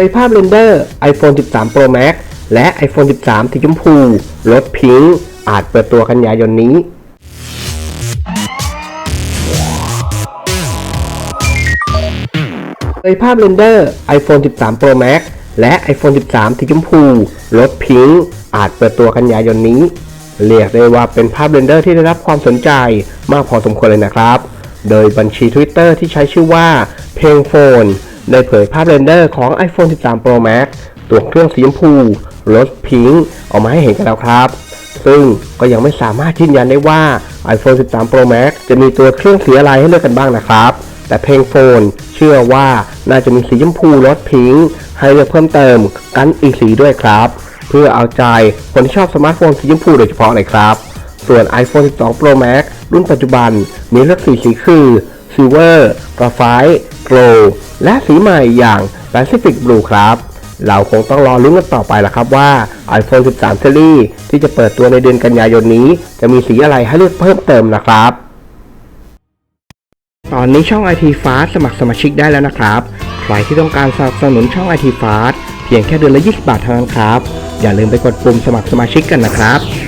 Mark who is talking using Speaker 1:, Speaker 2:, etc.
Speaker 1: ผยภาพเรนเดอร์ iPhone 13 Pro Max และ iPhone 13 สีชมพูรถพิงค์อาจเปิดตัวกันยายนนี้ผยภาพเรนเดอร์ iPhone 13 Pro Max และ iPhone 13 สีชมพูรถพิงค์อาจเปิดตัวกันยายนนี้ เรียกได้ว่าเป็นภาพเรนเดอร์ที่ได้รับความสนใจมากพอสมควรเลยนะครับ โดยบัญชี Twitter ที่ใช้ชื่อว่าเพลงโฟน ได้เผยภาพเรนเดอร์ของ iPhone 13 Pro Max ตัวเครื่องสีชมพูรถพิงค์ออกมาให้เห็นกันแล้วครับ ซึ่งก็ยังไม่สามารถยืนยันได้ว่า iPhone 13 Pro Max จะมีตัวเครื่องสีอะไรให้เลือกกันบ้างนะครับ แต่เพลงโฟน เชื่อว่าน่าจะมีสีชมพูรถพิงค์ให้เลือกเพิ่มเติมกันอีกสีด้วยครับ เพื่อเอาใจคนที่ชอบสมาร์ทโฟนสีชมพูโดยเฉพาะเลยครับ ส่วน iPhone 12 Pro Max รุ่นปัจจุบันมีเลือกสีสีคือ Silver Graphite Glow และสีใหม่อย่าง Pacific Blue ครับ เราคงต้องรอลุ้นกันต่อไปละครับว่า iPhone 13 Series ที่จะเปิดตัวในเดือนกันยายนนี้ จะมีสีอะไรให้เลือกเพิ่มเติมนะครับ ตอนนี้ช่อง IT Fast สมัครสมาชิกได้แล้วนะครับ ใครที่ต้องการสนับสนุนช่อง IT Fast เพียงแค่เดือนละ 20 บาทเท่านั้นครับ อย่าลืมไปกดปุ่มสมัครสมาชิกกันนะครับ